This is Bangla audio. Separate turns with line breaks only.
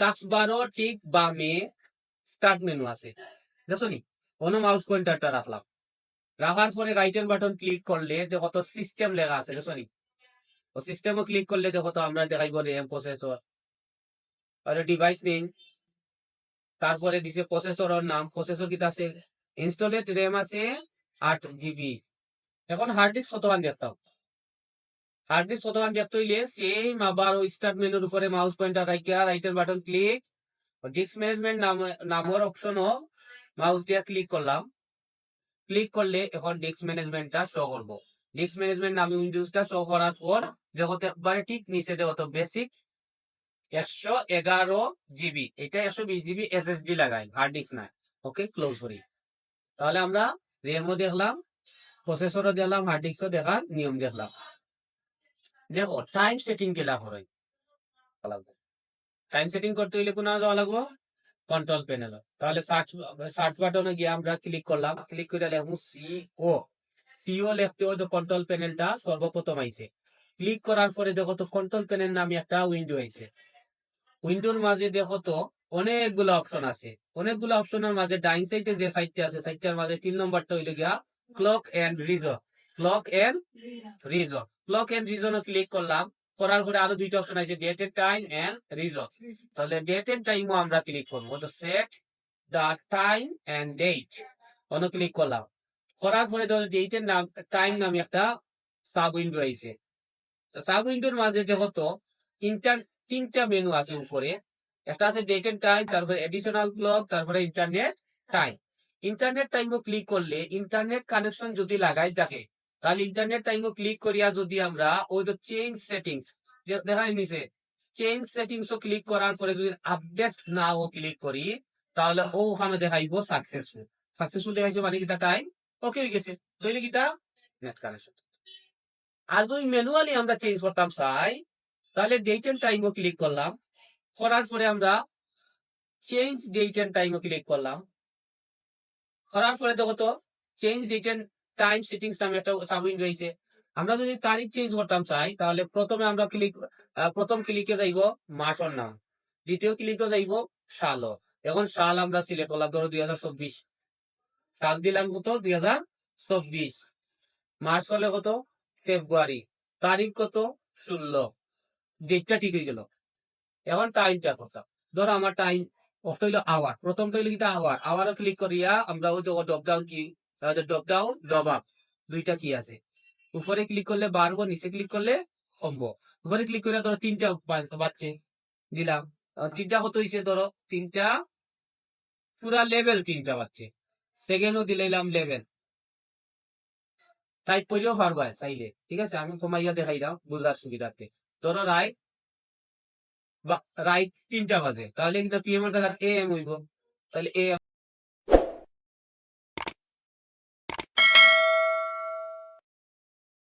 টাক্স বারো ঠিক বামে স্টার্ট মেনু আছে। দেখছ নি? কোনো মাউস পয়েন্টারটা রাখলাম। রাখার পরে রাইট হ্যান্ড বাটন ক্লিক করলে দেখো তো সিস্টেম লেখা আছে, দেখছ নি? ও ক্লিক করলে দেখো তো আমরা দেখাইব র্যাম প্রসেসর আর ডিভাইস তারপরে দিছে প্রসেসরের নাম। প্রসেসর কিটা আছে? ইনস্টলেড র্যাম আছে আট জিবি এখন হার্ড ডিস্ক কতখান দেখতাম? হার্ড ডিস্ক দেখতে হইলে সেম আবার ওই স্টার্ট মেনুর উপরে মাউস পয়েন্টার রাখিয়া রাইটের বাটন ক্লিক ডিস্ক ম্যানেজমেন্ট নাম, নামের অপশনও মাউস দিয়ে ক্লিক করলাম। ক্লিক করলে এখন ডিস্ক ম্যানেজমেন্টটা শো করব। ডিস্ক ম্যানেজমেন্ট নামে উইন্ডোজটা শো করার পর দেখো একবারে ঠিক নিচে তো বেসিক একশো এগারো জিবি এটা একশো বিশ জিবি এসএসডি লাগাই হার্ড ডিস্ক না ওকে ক্লোজ করি। তাহলে আমরা র্যামও দেখলাম প্রসেসরও দেখলাম হার্ড ডিস্কও দেখার নিয়ম দেখলাম। দেখো টাইম সেটিং কেলা হয় টাইম সেটিং করতে হইলে কোন যাওয়া লাগবো? কন্ট্রোল প্যানেল তাহলে সার্চ সার্চ বাটনে গিয়ে আমরা ক্লিক করলাম। ক্লিক করে লিখব সিও সিও লিখতে হয়তো কন্ট্রোল প্যানেলটা সর্বপ্রথম আইছে। ক্লিক করার পরে দেখো তো কন্ট্রোল প্যানেল নামে একটা উইন্ডো আইছে। উইন্ডোর মাঝে দেখো তো অনেকগুলো অপশন আছে। অনেকগুলো অপশনের মাঝে ডাইন সাইডে যে সাইডটা আছে সাইডটার মাঝে তিন নম্বরটা হইল গিয়া clock and reason clock and reason clock and রিজনও click করলাম, করার পরে আরও দুইটা অপশন আছে date and time and reason তাহলে ডেট এন্ড টাইমও আমরা ক্লিক করব, তো set the time and date অন্য ক্লিক করলাম। করার পরে ধরো ডেট এর নাম টাইম নামে একটা সাব উইন্ডো আইছে তো সাব উইন্ডোর মাঝে দেখো তো ইন্টার তিনটা মেনু আছে উপরে। একটা আছে ডেট এন্ড টাইম তারপরে এডিশনাল ক্লক তারপরে ইন্টারনেট টাইম ইন্টারনেট টাইমও ক্লিক করলে ইন্টারনেট কানেকশন যদি লাগাই থাকে তাহলে ইন্টারনেট টাইমও ক্লিক করিয়া যদি আমরা ওই তো চেঞ্জ সেটিংস দেখা নিছে চেঞ্জ সেটিংস ও ক্লিক করার পরে যদি আপডেট নাও ক্লিক করি, তাহলে ও ওখানে দেখাইবো সাকসেসফুল সাকসেসফুল দেখাইছে মানে কিটা টাইম ওকে হয়ে গেছে। তাহলে কিটা নেট কানেকশন আর যদি ম্যানুয়ালি আমরা চেঞ্জ করতাম চাই তাহলে ডেট এন্ড টাইমও ক্লিক করলাম। করার পরে আমরা চেঞ্জ ডেট এন্ড টাইমও ক্লিক করলাম। করার পরে দেখো তো change date and time settings নামে একটা সাব উইন্ডো রয়েছে। আমরা যদি তারিখ চেঞ্জ করতাম চাই, তাহলে প্রথমে আমরা ক্লিক প্রথম ক্লিকে যাইব মাসের নাম। দ্বিতীয় ক্লিকে যাইব সাল এখন সাল আমরা সিলেক্ট করলাম, ধরো দুই হাজার চব্বিশ। সাল দিলাম কত? দুই হাজার চব্বিশ। মাস হলে কত? ফেব্রুয়ারি। তারিখ কত? ষোলো। ডেটটা ঠিক হয়ে গেল। এখন টাইমটা করতাম। ধরো আমার টাইম অফটা হইল আওয়ার প্রথমটা হইল কিটা আওয়ার আওয়ারও ক্লিক করিয়া আমরা ওই তো ড্রপ কি ড্রপ ডাউন ড্রপ আপ দুইটা কি আছে? উপরে ক্লিক করলে বাড়বো নিচে ক্লিক করলে কমবো উপরে ক্লিক করে ধরো তিনটা বা- বাচ্চে দিলাম। তিনটা কত হয়েছে ধরো? তিনটা। পুরা লেভেল তিনটা বাচ্চে সেকেন্ডও দিলাম লেভেল টাইপ করিও পারবা চাইলে। ঠিক আছে? আমি কমাইয়া দেখাই দাও, বুঝার সুবিধার্থে। ধরো রাইট বা রাইট তিনটা বাজে। তাহলে কিন্তু পিএম এর জায়গায় এ এম হইব। তাহলে এ